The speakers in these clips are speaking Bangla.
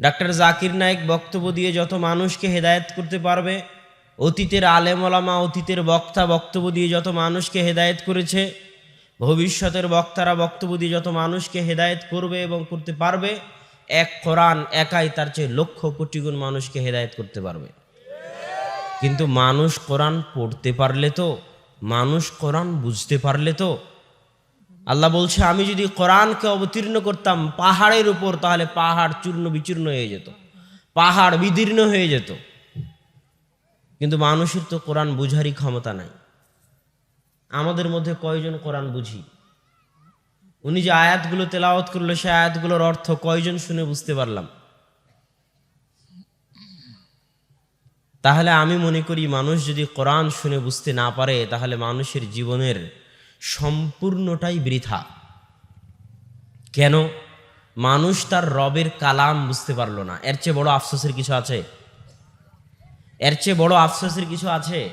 ডাক্তার জাকির নায়েক বক্তব্য দিয়ে যত মানুষকে হেদায়েত করতে পারবে, অতীতের আলেমলামা অতীতের বক্তা বক্তব্য দিয়ে যত মানুষকে হেদায়েত করেছে, ভবিষ্যতের বক্তারা বক্তব্য দিয়ে যত মানুষকে হেদায়েত করবে এবং করতে পারবে, এক কোরআন একাই তার চেয়ে লক্ষ কোটি গুণ মানুষকে হেদায়েত করতে পারবে। কিন্তু মানুষ কোরআন পড়তে পারলে তো, মানুষ কোরআন বুঝতে পারলে তো আল্লাহ বলছে, আমি যদি কোরআনকে অবতীর্ণ করতাম পাহাড়ের উপর, তাহলে পাহাড় চূর্ণ বিচূর্ণ হয়ে যেত। পাহাড় বিদীর্ণ হয়ে যেত। কিন্তু মানুষের তো কোরআন বুঝারই ক্ষমতা নাই। আমাদের মধ্যে কয়জন কোরআন বুঝি? উনি যে আয়াতগুলো তেলাওয়াত করল সে আয়াতগুলোর অর্থ কয়জন শুনে বুঝতে পারলাম? তাহলে আমি মনে করি, মানুষ যদি কোরআন শুনে বুঝতে না পারে, তাহলে মানুষের জীবনের সম্পূর্ণটাই বৃথা। কেন? মানুষ তার রবের কালাম বুঝতে পারল না। এর চেয়ে বড় আফসোসের কিছু আছে? এর চেয়ে বড় আফসোসের কিছু আছে?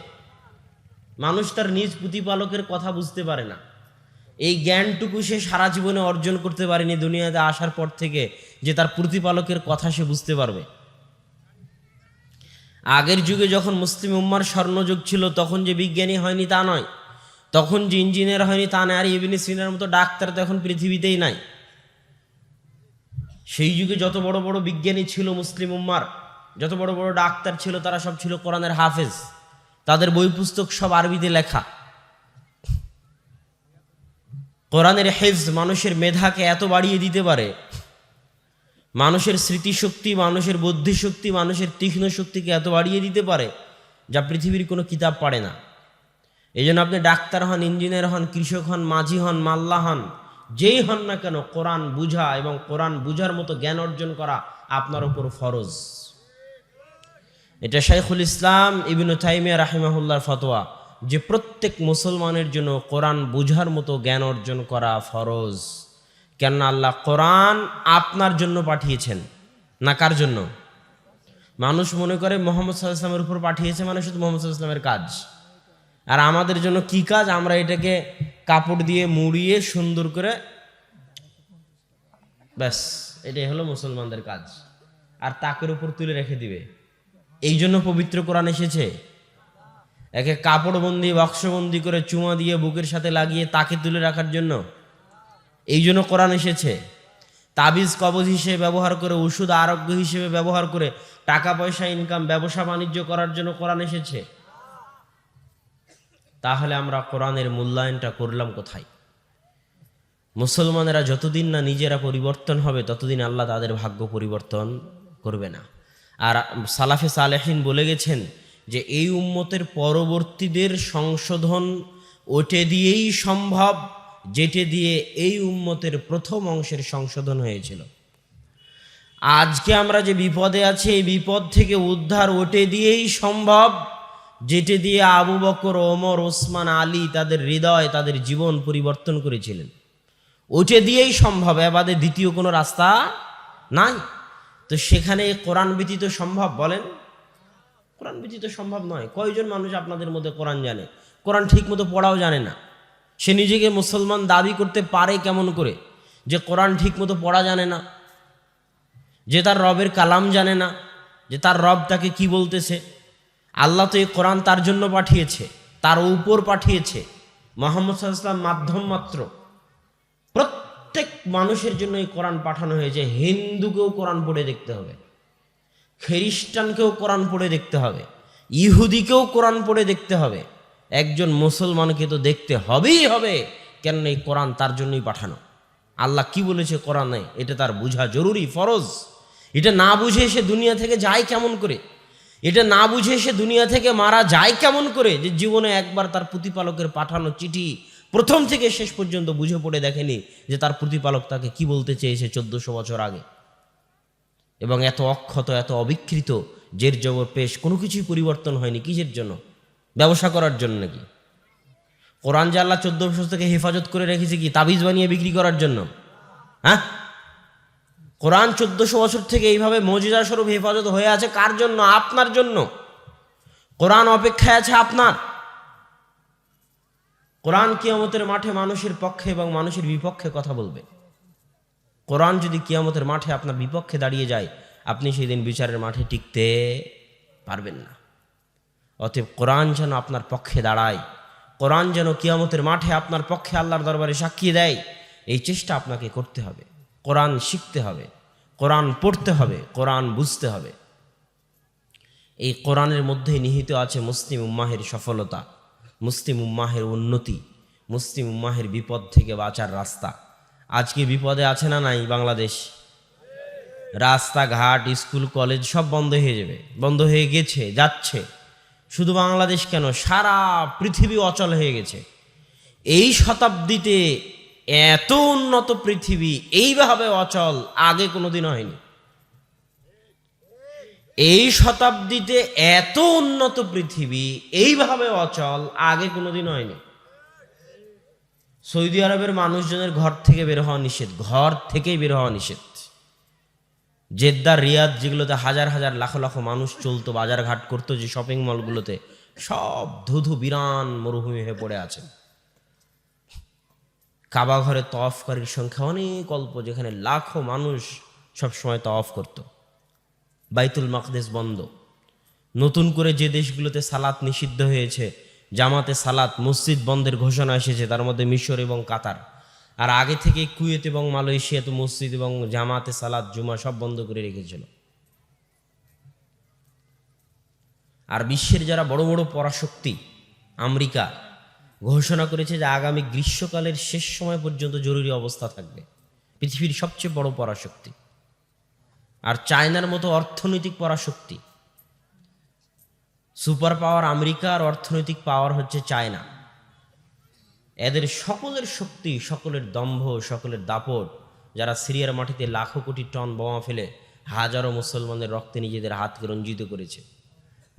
মানুষ তার নিজ প্রতিপালকের কথা বুঝতে পারে না। এই জ্ঞানটুকু সে সারা জীবনে অর্জন করতে পারেনি দুনিয়াতে আসার পর থেকে যে তার প্রতিপালকের কথা সে বুঝতে পারবে। আগের যুগে যখন মুসলিম উম্মার স্বর্ণযুগ ছিল, তখন যে বিজ্ঞানী হয়নি তা নয়। তখন যে ইঞ্জিনিয়ার হয়নি, তা নয়। আর ইবিনি সিনার মতো ডাক্তার তো এখন পৃথিবীতেই নাই। সেই যুগে যত বড় বড় বিজ্ঞানী ছিল মুসলিম উম্মার, যত বড় বড় ডাক্তার ছিল, তারা সব ছিল কোরআনের হাফেজ। তাদের বই পুস্তক সব আরবিতে লেখা। কোরআনের হেফজ মানুষের মেধাকে এত বাড়িয়ে দিতে পারে? মানুষের স্মৃতিশক্তি, মানুষের বুদ্ধিশক্তি, মানুষের তীক্ষ্ণ শক্তিকে এত বাড়িয়ে দিতে পারে, যা পৃথিবীর কোনো কিতাব পারে না। এই জন্য আপনি ডাক্তার হন, ইঞ্জিনিয়ার হন, কৃষক হন, মাঝি হন, মাল্লা হন, যেই হন না কেন কোরআন বুঝা এবং কোরআন বুঝার মতো জ্ঞান অর্জন করা আপনার উপর ফরজ। এটা শাইখুল ইসলাম ইবিনু তাইমিয়া রাহিমাহুল্লার ফতোয়া যে প্রত্যেক মুসলমানের জন্য কোরআন বুঝার মতো জ্ঞান অর্জন করা ফরজ। কেননা আল্লাহ কোরআন আপনার জন্য পাঠিয়েছেন। না কার জন্য? মানুষ মনে করে মোহাম্মদ সাল্লাহামের উপর পাঠিয়েছে মানে শুধু মোহাম্মদ সাল্লাহামের কাজ। আর আমাদের জন্য কি কাজ? আমরা এটাকে কাপড় দিয়ে মুড়িয়ে সুন্দর করে ব্যাস, এটাই হলো মুসলমানদের কাজ। আর তাকের উপর তুলে রেখে দিবে। এই জন্য পবিত্র কোরআন এসেছে। একে কাপড়বন্দি, বাক্সবন্দি করে চুমা দিয়ে বুকের সাথে লাগিয়ে তাকে তুলে রাখার জন্য এই জন্য কোরআন এসেছে। তাবিজ, কবজ হিসেবে ব্যবহার করে, ওষুধ, আরোগ্য হিসেবে ব্যবহার করে টাকা পয়সা ইনকাম ব্যবসা বাণিজ্য করার জন্য কোরআন এসেছে। তাহলে আমরা কোরআনের মূল্যায়নটা করলাম কোথায়? মুসলমানেরা যতদিন না নিজেরা পরিবর্তন হবে, ততদিন আল্লাহ তাদের ভাগ্য পরিবর্তন করবে না। আর সালাফে সালেহিন বলে গেছেন যে, এই উম্মতের পরবর্তীদের সংশোধন ওটে দিয়েই সম্ভব, যেটে দিয়ে এই উম্মতের প্রথম অংশের সংশোধন হয়েছিল। আজকে আমরা যে বিপদে আছি, এই বিপদ থেকে উদ্ধার ওটে দিয়েই সম্ভব। যেটে দিয়ে আবু বকর, ওমর, ওসমান, আলী তাদের হৃদয়, তাদের জীবন পরিবর্তন করেছিলেন। ওটে দিয়েই সম্ভব, এবাদে দ্বিতীয় কোনো রাস্তা নাই। তো সেখানে কোরআন ব্যতীত সম্ভব বলেন? কোরআন ব্যতীত সম্ভব নয়। কয়জন মানুষ আপনাদের মধ্যে কোরআন জানে? কোরআন ঠিক মতো পড়াও জানে না। সে নিজেকে মুসলমান দাবি করতে পারে কেমন করে? যে কোরআন ঠিক মতো পড়া জানে না। যে তার রবের কালাম জানে না। যে তার রব তাকে কি বলতেছে? আল্লাহ তো এই কোরআন তার জন্য পাঠিয়েছে, তার উপর পাঠিয়েছে। মোহাম্মদ সাল্লাম মাধ্যম মাত্র। প্রত্যেক মানুষের জন্য এই কোরআন পাঠানো হয়েছে, হিন্দুকেও কোরআন পড়ে দেখতে হবে, খ্রিস্টানকেও কোরআন পড়ে দেখতে হবে, ইহুদিকেও কোরআন পড়ে দেখতে হবে। একজন মুসলমানকে তো দেখতে হবেই হবে কেন এই কোরআন তার জন্যই পাঠানো। আল্লাহ কি বলেছে কোরআনে? এটা তার বোঝা জরুরি, ফরজ। এটা না বুঝে সে দুনিয়া থেকে যায় কেমন করে? এটা না বুঝে সে দুনিয়া থেকে মারা যায় কেমন করে? যে জীবনে একবার তার প্রতিপালকের পাঠানো চিঠি প্রথম থেকে শেষ পর্যন্ত বুঝে পড়ে দেখেনি যে তার প্রতিপালক তাকে কি বলতে চেয়েছে চোদ্দশো বছর আগে। এবং এত অক্ষত, এত অবিকৃত, জের জবর পেশ, কোনো কিছুই পরিবর্তন হয়নি। কিসের জন্য? ব্যবসা করার জন্য নাকি? কোরআন চোদ্দ বছর থেকে হেফাজত করে রেখেছে কি? তাবিজ বানিয়ে বিক্রি করার জন্য? হ্যাঁ? কোরআন চোদ্দশো বছর থেকে এইভাবে মজিদা স্বরূপ হেফাজত হয়ে আছে কার জন্য? আপনার জন্য। কোরআন অপেক্ষায় আছে আপনার। কোরআন কিয়ামতের মাঠে মানুষের পক্ষে এবং মানুষের বিপক্ষে কথা বলবে। কোরআন যদি কিয়ামতের মাঠে আপনার বিপক্ষে দাঁড়িয়ে যায়, আপনি সেই দিন বিচারের মাঠে টিকতে পারবেন না। অতএব কোরআন যেন আপনার পক্ষে দাঁড়ায়, কোরআন যেন কিয়ামতের মাঠে আপনার পক্ষে আল্লাহর দরবারে সাক্ষী দেয়, এই চেষ্টা আপনাকে করতে হবে। কোরআন শিখতে হবে, কোরআন পড়তে হবে, কোরআন বুঝতে হবে। এই কোরআনের মধ্যেই নিহিত আছে মুসলিম উম্মাহের সফলতা, মুসলিম উম্মাহের উন্নতি, মুসলিম উম্মাহের বিপদ থেকে বাঁচার রাস্তা। আজকে বিপদে আছে না নাই বাংলাদেশ? রাস্তাঘাট, স্কুল, কলেজ সব বন্ধ হয়ে যাবে, বন্ধ হয়ে গেছে, যাচ্ছে। শুধু বাংলাদেশ কেন? সারা পৃথিবী অচল হয়ে গেছে। এই শতাব্দীতে এত উন্নত পৃথিবী, এইভাবে অচল আগে কোনোদিন হয়নি। এই শতাব্দীতে এত উন্নত পৃথিবী, এইভাবে অচল আগে কোনোদিন হয়নি। সৌদি আরবের মানুষজনের ঘর থেকে বের হওয়া নিষেধ, ঘর থেকেই বের হওয়া নিষেধ। জেদ্দার, রিয়াদ যেগুলোতে হাজার হাজার লাখ লাখ মানুষ চলতো, বাজারঘাট করতো, যে শপিং মলগুলোতে সব ধুধু বিরান মরুভূমি হয়ে পড়ে আছে। কাবা ঘরে তফকারীর সংখ্যা অনেক অল্প, যেখানে লাখো মানুষ সবসময় তফ করত। বাইতুল মাকদেস বন্ধ। নতুন করে যে দেশগুলোতে সালাত নিষিদ্ধ হয়েছে, জামাতে সালাত, মসজিদ বন্ধের ঘোষণা এসেছে, তার মধ্যে মিশর এবং কাতার। আর আগে থেকে কুয়েত এবং মালয়েশিয়াতে মসজিদ এবং জামাতে সালাত, জুমা সব বন্ধ করে রেখেছিল। আর বিশ্বের যারা বড় বড় পরাশক্তি, আমেরিকা ঘোষণা করেছে যে আগামী গ্রীষ্মকালের শেষ সময় পর্যন্ত জরুরি অবস্থা থাকবে। পৃথিবীর সবচেয়ে বড় পরাশক্তি। আর চায়নার মতো অর্থনৈতিক পরাশক্তি। সুপার পাওয়ার আমেরিকা আর অর্থনৈতিক পাওয়ার হচ্ছে চায়না। এদের সকলের শক্তি, সকলের দম্ভ, সকলের দাপট, যারা সিরিয়ার মাটিতে লাখো কোটি টন বোমা ফেলে হাজারো মুসলমানদের রক্তে নিজেদের হাতকে রঞ্জিত করেছে।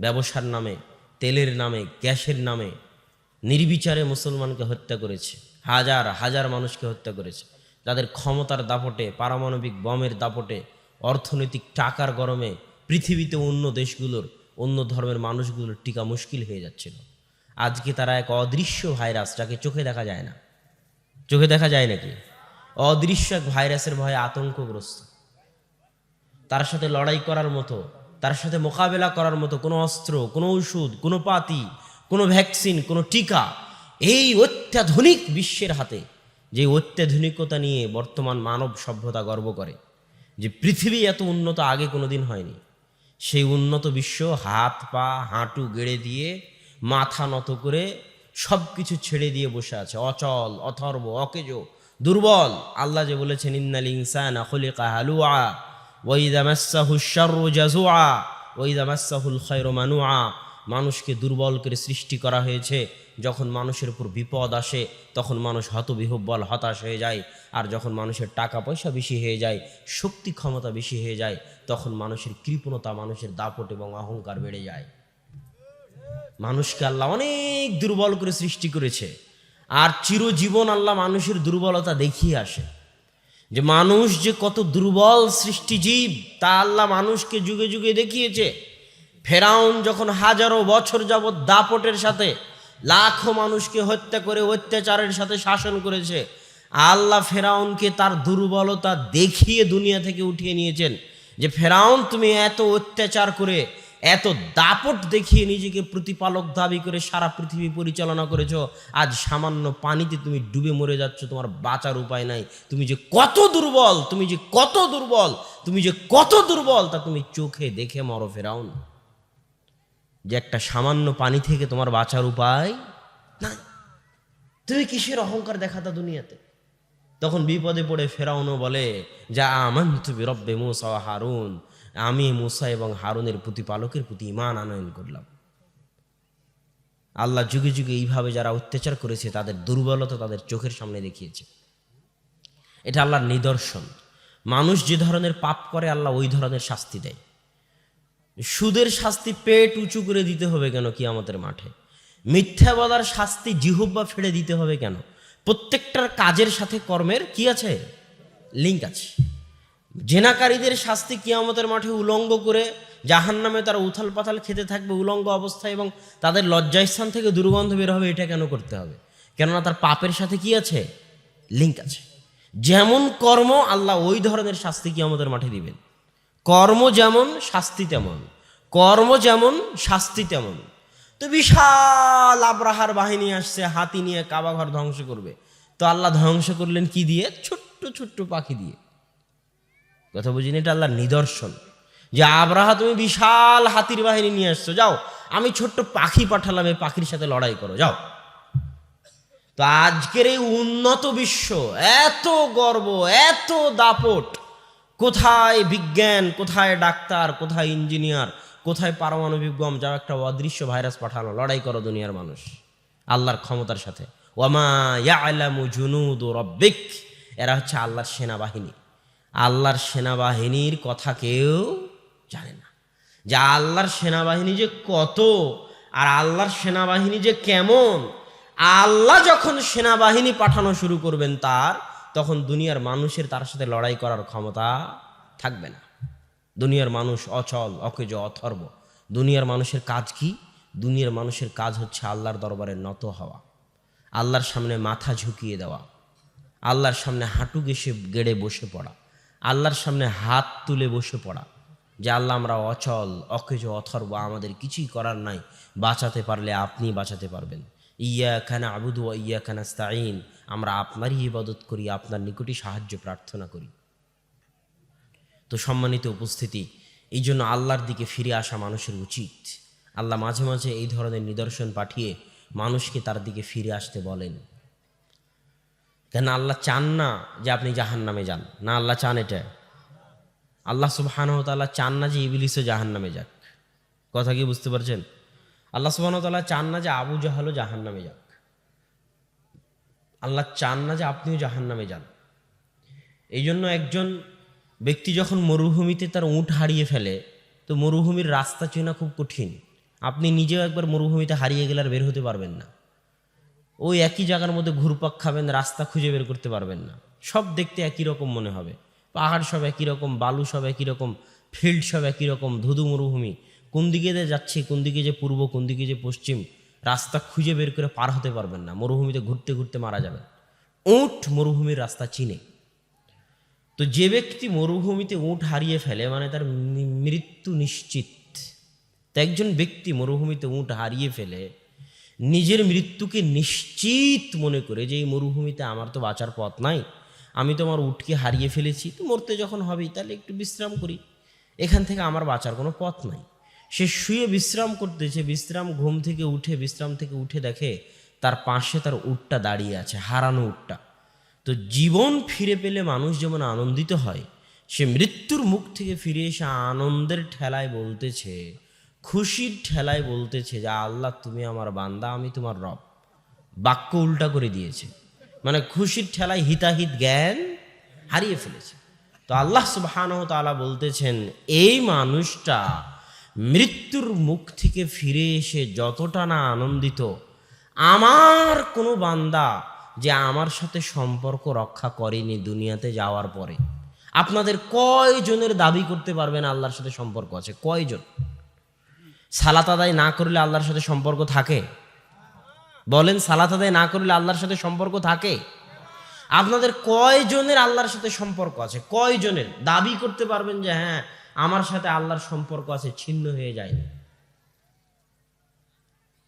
ব্যবসার নামে, তেলের নামে, গ্যাসের নামে নির্বিচারে মুসলমানকে হত্যা করেছে, হাজার হাজার মানুষকে হত্যা করেছে। যাদের ক্ষমতার দাপটে, পারমাণবিক বমের দাপটে, অর্থনৈতিক টাকার গরমে পৃথিবীতে অন্য দেশগুলোর, অন্য ধর্মের মানুষগুলোর টিকা মুশকিল হয়ে যাচ্ছিল। আজকে তারা এক অদৃশ্য ভাইরাস যাকে চোখে দেখা যায় না। চোখে দেখা যায় নাকি? অদৃশ্য এক ভাইরাসের ভয়ে আতঙ্কগ্রস্ত। তার সাথে লড়াই করার মতো, তার সাথে মোকাবেলা করার মতো কোনো অস্ত্র, কোনো ওষুধ, কোনো পাতি কোনো ভ্যাকসিন, কোনো টিকা এই অত্যাধুনিক বিশ্বের হাতে, যে অত্যাধুনিকতা নিয়ে বর্তমান মানব সভ্যতা গর্ব করে, যে পৃথিবী এত উন্নত আগে কোনো দিন হয়নি, সেই উন্নত বিশ্ব হাত, পা, হাঁটু গেড়ে দিয়ে, মাথা নত করে সব কিছু ছেড়ে দিয়ে বসে আছে। অচল, অথর্ব, অকেজ, দুর্বল। আল্লাহ যে বলেছেন, ইন্নাল ইনসান খলিকা হালুয়া ওয়াইদা মাসাহু শাররু জাজুআ ওয়াইদা মাসাহুল মানুআ মানুষকে দুর্বল করে সৃষ্টি করা হয়েছে। যখন মানুষের উপর বিপদ আসে, তখন মানুষ হতবিহব্বল, হতাশ হয়ে যায়। আর যখন মানুষের টাকা পয়সা বেশি হয়ে যায়, শক্তি ক্ষমতা বেশি হয়ে যায়, তখন মানুষের কৃপণতা, মানুষের দাপট এবং অহংকার বেড়ে যায়। মানুষকে আল্লাহ অনেক দুর্বল করে সৃষ্টি করেছে। আর চিরজীবন আল্লাহ মানুষের দুর্বলতা দেখিয়ে আসে। যে মানুষ যে কত দুর্বল সৃষ্টিজীব, তা আল্লাহ মানুষকে যুগে যুগে দেখিয়েছে। ফেরাউন যখন হাজারো বছর যাবৎ দাপটের সাথে লাখো মানুষকে হত্যা করে অত্যাচারের সাথে শাসন করেছে, আল্লাহ ফেরাউনকে তার দুর্বলতা দেখিয়ে দুনিয়া থেকে উঠিয়ে নিয়েছেন যে, ফেরাউন, তুমি এত অত্যাচার করে, এত দাপট দেখিয়ে নিজেকে প্রতিপালক দাবি করে সারা পৃথিবী পরিচালনা করেছ, আজ সামান্য পানিতে তুমি ডুবে মরে যাচ্ছ, তোমার বাঁচার উপায় নাই। তুমি যে কত দুর্বল, তুমি যে কত দুর্বল, তুমি যে কত দুর্বল, তা তুমি চোখে দেখে মরো ফেরাউন। যে একটা সামান্য পানি থেকে তোমার বাঁচার উপায় নাই। তুমি কিসের অহংকার দেখাতা দুনিয়াতে? তখন বিপদে পড়ে ফেরাউনও বলে, যা আমান তুমি রব্বে মুসা হারুন। আমি মুসা এবং হারুনের প্রতিপালকের প্রতি ইমান আনয়ন করলাম। আল্লাহ যুগে যুগে এইভাবে যারা অত্যাচার করেছে, তাদের দুর্বলতা তাদের চোখের সামনে দেখিয়েছে। এটা আল্লাহর নিদর্শন। মানুষ যে ধরনের পাপ করে, আল্লাহ ওই ধরনের শাস্তি দেয়। সুদের শাস্তি পেট উঁচু করে দিতে হবে কেন কি আমাদের মাঠে? মিথ্যা বলার শাস্তি জিহুব্বা ফেড়ে দিতে হবে কেন? প্রত্যেকটার কাজের সাথে কর্মের কি আছে? লিঙ্ক আছে। জেনাকারীদের শাস্তি কিয়ামতের মাঠে উলঙ্গ করে জাহান নামে তারা উথাল পাথাল খেতে থাকবে উলঙ্গ অবস্থায় এবং তাদের লজ্জাস্থান থেকে দুর্গন্ধ বের হবে, এটা কেন করতে হবে? কেননা তার পাপের সাথে কি আছে? লিঙ্ক আছে। যেমন কর্ম, আল্লাহ ওই ধরনের শাস্তি কি কিয়ামতের মাঠে দিবেন। কর্ম যেমন, শাস্তি তেমন। কর্ম যেমন, শাস্তি তেমন। তো বিশাল আব্রাহার বাহিনী আসছে, হাতি নিয়ে কাবা ঘর ধ্বংস করবে। তো আল্লাহ ধ্বংস করলেন কি দিয়ে? ছোট্ট ছোট্ট পাখি দিয়ে। কথা বুঝিনি? এটা আল্লাহর নিদর্শন। যে আব্রাহা, তুমি বিশাল হাতির বাহিনী নিয়ে আসছো, যাও। আমি ছোট্ট পাখি পাঠালাম, এই পাখির সাথে লড়াই করো, যাও। তো আজকের এই উন্নত বিশ্ব, এত গর্ব, এত দাপট কোথায় বিজ্ঞান, কোথায় ডাক্তার, কোথায় ইঞ্জিনিয়ার, কোথায় পারমাণবিক বম, যাও একটা অদৃশ্য ভাইরাস পাঠানো, লড়াই করো দুনিয়ার মানুষ। আল্লাহর ক্ষমতার সাথে। ওয়ামা ইয়ালামু জুনুদু রব্বিক। এরা হচ্ছে আল্লাহর সেনাবাহিনী। আল্লাহর সেনাবাহিনীর কথা কেউ জানে না। যে আল্লাহর সেনাবাহিনী যে কত আর আল্লাহর সেনাবাহিনী যে কেমন, আল্লাহ যখন সেনাবাহিনী পাঠানো শুরু করবেন তার তখন দুনিয়ার মানুষের তার সাথে লড়াই করার ক্ষমতা থাকবে না। দুনিয়ার মানুষ অচল, অকেজ, অথর্ব। দুনিয়ার মানুষের কাজ কি? দুনিয়ার মানুষের কাজ হচ্ছে আল্লাহর দরবারে নত হওয়া, আল্লাহর সামনে মাথা ঝুঁকিয়ে দেওয়া, আল্লাহর সামনে হাঁটু গেসে গেড়ে বসে পড়া, আল্লাহর সামনে হাত তুলে বসে পড়া, যে আল্লাহ আমরা অচল, অকেজ, অথর্ব, আমাদের কিছুই করার নাই, বাঁচাতে পারলে আপনি বাঁচাতে পারবেন। ইয়া খানা আবুদু ইয়া খানা স্তাইন আমরা আপনারই ইবাদত করি, আপনার নিকটই সাহায্য প্রার্থনা করি। তো সম্মানিত উপস্থিতি এই জন্য আল্লাহর দিকে ফিরে আসা মানুষের উচিত। আল্লাহ মাঝে মাঝে এই ধরনের নিদর্শন পাঠিয়ে মানুষকে তার দিকে ফিরে আসতে বলেন। কেন আল্লাহ চান না যে আপনি জাহান নামে যান? না আল্লাহ চান এটা? আল্লাহ সুবাহানতাল্লাহ চান না যে ইবিলিসও জাহান নামে যাক। কথা কি বুঝতে পারছেন? আল্লাহ সুবাহতাল্লাহ চান না যে আবু জাহালও জাহান নামে যাক। আল্লাহ চান না যে আপনিও জাহান নামে যান। এই জন্য একজন ব্যক্তি যখন মরুভূমিতে তার উঁট হারিয়ে ফেলে, তো মরুভূমির রাস্তা চেনা খুব কঠিন। আপনি নিজেও একবার মরুভূমিতে হারিয়ে গেলে আর বের হতে পারবেন না। ওই একই জায়গার মধ্যে ঘুরপাক খাবেন, রাস্তা খুঁজে বের করতে পারবেন না। সব দেখতে একই রকম মনে হবে। পাহাড় সব একই রকম, বালু সব একই রকম, ফিল্ড সব একই রকম, ধুধু মরুভূমি। কোন দিকে দিয়ে যাচ্ছি, কোন দিকে যে পূর্ব, কোন দিকে যে পশ্চিম, রাস্তা খুঁজে বের করে পার হতে পারবেন না। মরুভূমিতে ঘুরতে ঘুরতে মারা যাবেন। উঁট মরুভূমির রাস্তা চিনে। তো যে ব্যক্তি মরুভূমিতে উঁট হারিয়ে ফেলে মানে তার মৃত্যু নিশ্চিত। তো একজন ব্যক্তি মরুভূমিতে উঁট হারিয়ে ফেলে, নিজের মৃত্যুকে নিশ্চিত মনে করে যে, এই মরুভূমিতে আমার তো বাঁচার পথ নাই। আমি তো আমার উটকে হারিয়ে ফেলেছি। তো মরতে যখন হবেই, তাহলে একটু বিশ্রাম করি। এখান থেকে আমার বাঁচার কোনো পথ নাই। সে শুয়ে বিশ্রাম করতেছে বিশ্রাম ঘুম থেকে উঠে, বিশ্রাম থেকে উঠে দেখে তার পাশে তার উটটা দাঁড়িয়ে আছে, হারানো উটটা। তো জীবন ফিরে পেলে মানুষ যেমন আনন্দিত হয়, সে মৃত্যুর মুখ থেকে ফিরে এসে আনন্দের ঠেলায় বলতেছে, খুশির ঠেলায় বলতেছে যে, আল্লাহ, তুমি আমার বান্দা, আমি তোমার রব। বাক্য উল্টা করে দিয়েছে। মানে খুশির ঠেলায় হিতাহিত জ্ঞান হারিয়ে ফেলেছে। তো আল্লাহ সুবহানাহু তাআলা বলতেছেন, এই মানুষটা মৃত্যুর মুখ থেকে ফিরে এসে যতটা না আনন্দিত, আমার কোনো বান্দা যে আমার সাথে সম্পর্ক রক্ষা করেনি দুনিয়াতে যাওয়ার পরে। আপনাদের কয়জনের দাবি করতে পারবেন আল্লাহর সাথে সম্পর্ক আছে? কয়জন? সালাত আদায় না করলে আল্লাহর সাথে সম্পর্ক থাকে? বলেন, সালাত আদায় না করলে আল্লাহর সাথে সম্পর্ক থাকে? আপনাদের কয়জনের আল্লাহর সাথে সম্পর্ক আছে? কয়জনের? দাবি করতে পারবেন যে হ্যাঁ আমার সাথে আল্লাহর সম্পর্ক আছে, ছিন্ন হয়ে যায়নি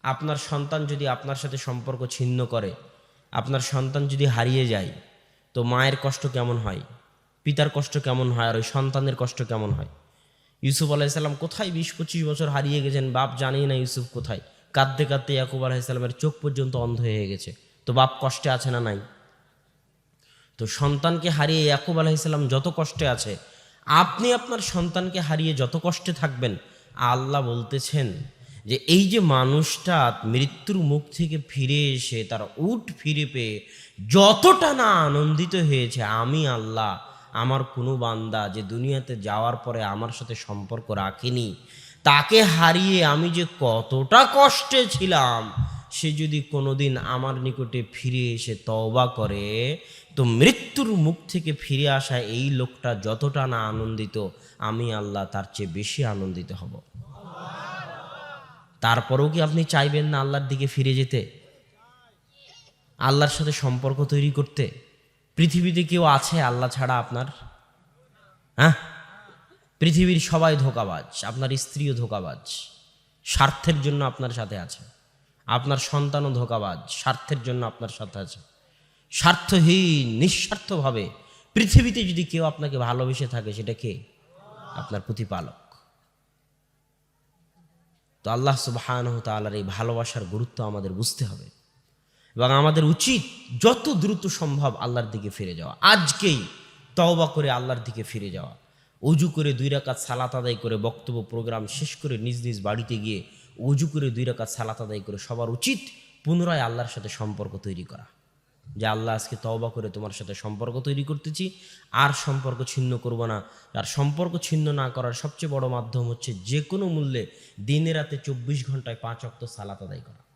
আপনার সন্তান যদি আপনার সাথে সম্পর্ক ছিন্ন করে, আপনার সন্তান যদি হারিয়ে যায়, তো মায়ের কষ্ট কেমন হয়? পিতার কষ্ট কেমন হয়? আর ওই সন্তানের কষ্ট কেমন হয়? ইউসুফ আলাইসাল্লাম কোথায় বিশ পঁচিশ বছর হারিয়ে গেছেন? বাপ জানেই না ইউসুফ কোথায়। কাঁদতে কাঁদতে ইয়াকুব আলাইসাল্লামের চোখ পর্যন্ত অন্ধ হয়ে গেছে। তো বাপ কষ্টে আছে না নাই? তো সন্তানকে হারিয়ে ইয়াকুব আলাইসাল্লাম যত কষ্টে আছে আপনি আপনার সন্তানকে হারিয়ে যত কষ্টে থাকবেন, আল্লাহ বলতেছেন যে এই যে মানুষটা মৃত্যুর মুখ থেকে ফিরে এসে, তার উট ফিরে পেয়ে যতটা না আনন্দিত হয়েছে, আমি আল্লাহ আমার কোনো বান্দা যে দুনিয়াতে যাওয়ার পরে আমার সাথে সম্পর্ক রাখেনি, তাকে হারিয়ে আমি যে কতটা কষ্টে ছিলাম, সে যদি কোনোদিন আমার নিকটে ফিরে এসে তওবা করে তো মৃত্যুর মুখ থেকে ফিরে আসা এই লোকটা যতটা না আনন্দিত, আমি আল্লাহ তার চেয়ে বেশি আনন্দিত হব। তারপরেও কি আপনি চাইবেন না আল্লাহর দিকে ফিরে যেতে? আল্লাহর সাথে সম্পর্ক তৈরি করতে? পৃথিবীতে কেউ আছে আল্লাহ ছাড়া আপনার? হ্যাঁ? পৃথিবীর সবাই ধোকাবাজ, আপনার স্ত্রীও ধোকাবাজ, স্বার্থের জন্য আপনার সাথে আছে। আপনার সন্তানও ধোকাবাজ, স্বার্থের জন্য আপনার সাথে আছে। স্বার্থহীন, নিঃস্বার্থভাবে। পৃথিবীতে যদি কেউ আপনাকে ভালোবেসে থাকে, সেটা কে? আপনার প্রতিপালক। তো আল্লাহ সুবাহানহ তালার এই ভালোবাসার গুরুত্ব আমাদের বুঝতে হবে। এবং আমাদের উচিত যত দ্রুত সম্ভব আল্লাহর দিকে ফিরে যাওয়া। আজকেই তওবা করে আল্লাহর দিকে ফিরে যাওয়া। অজু করে দুই রাকাত সালাত আদায় করে বক্তব্য, প্রোগ্রাম শেষ করে নিজ নিজ বাড়িতে গিয়ে অজু করে দুই রাকাত সালাত আদায় করে সবার উচিত পুনরায় আল্লাহর সাথে সম্পর্ক তৈরি করা। যে আল্লাহ আজকে তওবা করে তোমার সাথে সম্পর্ক তৈরি করতেছি। আর সম্পর্ক ছিন্ন করব না। আর সম্পর্ক ছিন্ন না করার সবচেয়ে বড় মাধ্যম হচ্ছে যে কোনো মূল্যে দিনে রাতে চব্বিশ ঘন্টায় পাঁচ অক্ত সালাত আদায় করা।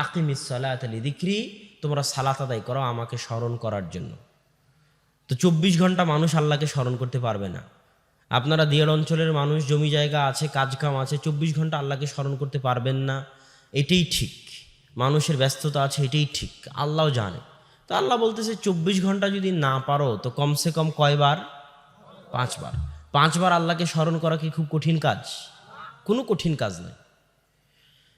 আকিমিস সালাত আলী দিক্রি, তোমরা সালাত আদায় করো আমাকে স্মরণ করার জন্য। তো চব্বিশ ঘণ্টা মানুষ আল্লাহকে স্মরণ করতে পারবে না। আপনারা দিয়ার অঞ্চলের মানুষ, জমি জায়গা আছে কাজকাম আছে, চব্বিশ ঘণ্টা আল্লাহকে স্মরণ করতে পারবেন না। এটাই ঠিক। মানুষের ব্যস্ততা আছে, এটাই ঠিক। আল্লাহও জানে। তো আল্লাহ বলতেছে, চব্বিশ ঘণ্টা যদি না পারো, তো কমসে কম কয়বার? পাঁচবার। পাঁচবার আল্লাহকে স্মরণ করা কি খুব কঠিন কাজ? কোনো কঠিন কাজ নয়।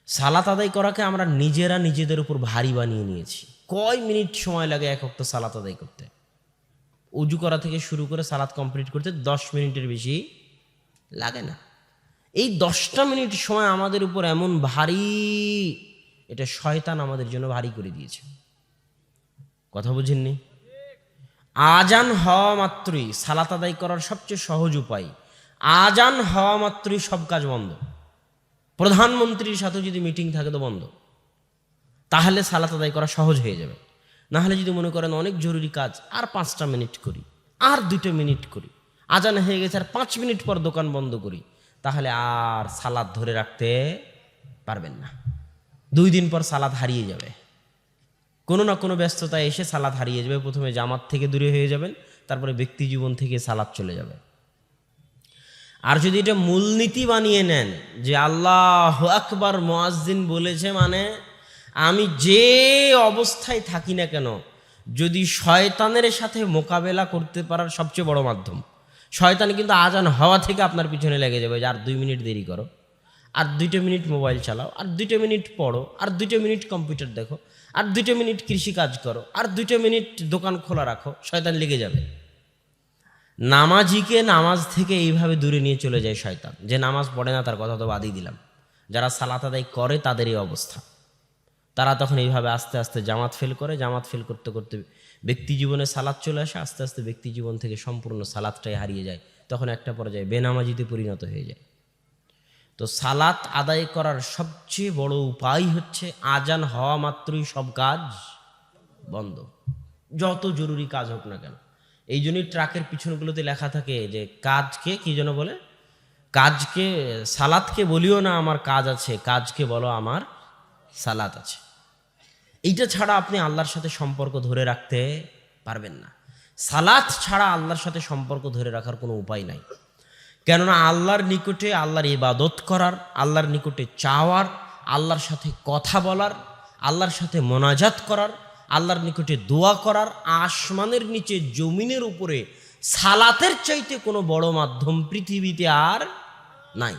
সালাত আদায় করাকে আমরা নিজেরা নিজেদের উপর ভারী বানিয়ে নিয়েছি। কয় মিনিট সময় লাগে এক অক্ত সালাত আদায় করতে? উজু করা থেকে শুরু করে সালাত কমপ্লিট করতে দশ মিনিটের বেশি লাগে না। এই দশটা মিনিট সময় আমাদের উপর এমন ভারী এটা শয়তান আমাদের জন্য ভারী করে দিয়েছে। কথা বুঝেননি? আজান হওয়া মাত্রই সালাত আদায় করার সবচেয়ে সহজ উপায়। আজান হওয়া মাত্রই সব কাজ বন্ধ। প্রধানমন্ত্রীর সাথে যদি মিটিং থাকে তো বন্ধ। তাহলে সালাত আদায় করা সহজ হয়ে যাবে। না হলে যদি মনে করেন অনেক জরুরি কাজ, আর পাঁচটা মিনিট করি, আর দুটো মিনিট করি, আজান হয়ে গেছে আর পাঁচ মিনিট পর দোকান বন্ধ করি, তাহলে আর সালাদ ধরে রাখতে পারবেন না। দুই দিন পর সালাদ হারিয়ে যাবে। কোনো না কোনো ব্যস্ততা এসে সালাদ হারিয়ে যাবে। প্রথমে জামাত থেকে দূরে হয়ে যাবেন, তারপরে ব্যক্তি জীবন থেকে সালাদ চলে যাবে। আর যদি এটা মূলনীতি বানিয়ে নেন যে আল্লাহ আকবার মোয়াজ্জিন বলেছে মানে আমি যে অবস্থায় থাকি না কেন, যদি শয়তানের সাথে মোকাবেলা করতে পারার সবচেয়ে বড় মাধ্যম, শয়তান কিন্তু আজান হওয়া থেকে আপনার পিছনে লেগে যাবে যে আর দুই মিনিট দেরি করো। আর দুইটা মিনিট মোবাইল চালাও, আর দুইটা মিনিট পড়ো, আর দুইটা মিনিট কম্পিউটার দেখো, আর দুইটা মিনিট কৃষি কাজ করো, আর দুইটা মিনিট দোকান খোলা রাখো, শয়তান লেগে যাবে। নামাজিকে নামাজ থেকে এইভাবে দূরে নিয়ে চলে যায় শয়তান। যে নামাজ পড়ে না, তার কথা তো বাদই দিলাম। যারা সালাত আদায় করে তাদের এই অবস্থা। তারা তখন এইভাবে আস্তে আস্তে জামাত ফেল করে, জামাত ফেল করতে করতে ব্যক্তি জীবনে সালাদ চলে আসে, আস্তে আস্তে ব্যক্তি জীবন থেকে সম্পূর্ণ সালাদটাই হারিয়ে যায়। তখন একটা পর্যায়ে বেনামাজিতে পরিণত হয়ে যায়। তো সালাত আদায় করার সবচেয়ে বড় উপায় হচ্ছে আজান হওয়া মাত্রই সব কাজ বন্ধ। যত জরুরি কাজ হোক না কেন। এই জন্যই ট্রাকের পিছনগুলোতে লেখা থাকে যে কাজকে কি যেন বলে? কাজকে সালাদকে বলিও না আমার কাজ আছে, কাজকে বলো আমার সালাত আছে। এইটা ছাড়া আপনি আল্লাহর সাথে সম্পর্ক ধরে রাখতে পারবেন না। সালাত ছাড়া আল্লাহর সাথে সম্পর্ক ধরে রাখার কোনো উপায় নাই। কেননা আল্লাহর নিকটে আল্লাহর ইবাদত করার, আল্লাহর নিকটে চাওয়ার, আল্লাহর সাথে কথা বলার, আল্লাহর সাথে মোনাজাত করার, আল্লাহর নিকটে দোয়া করার, আসমানের নিচে জমিনের উপরে সালাতের চাইতে কোনো বড় মাধ্যম পৃথিবীতে আর নাই।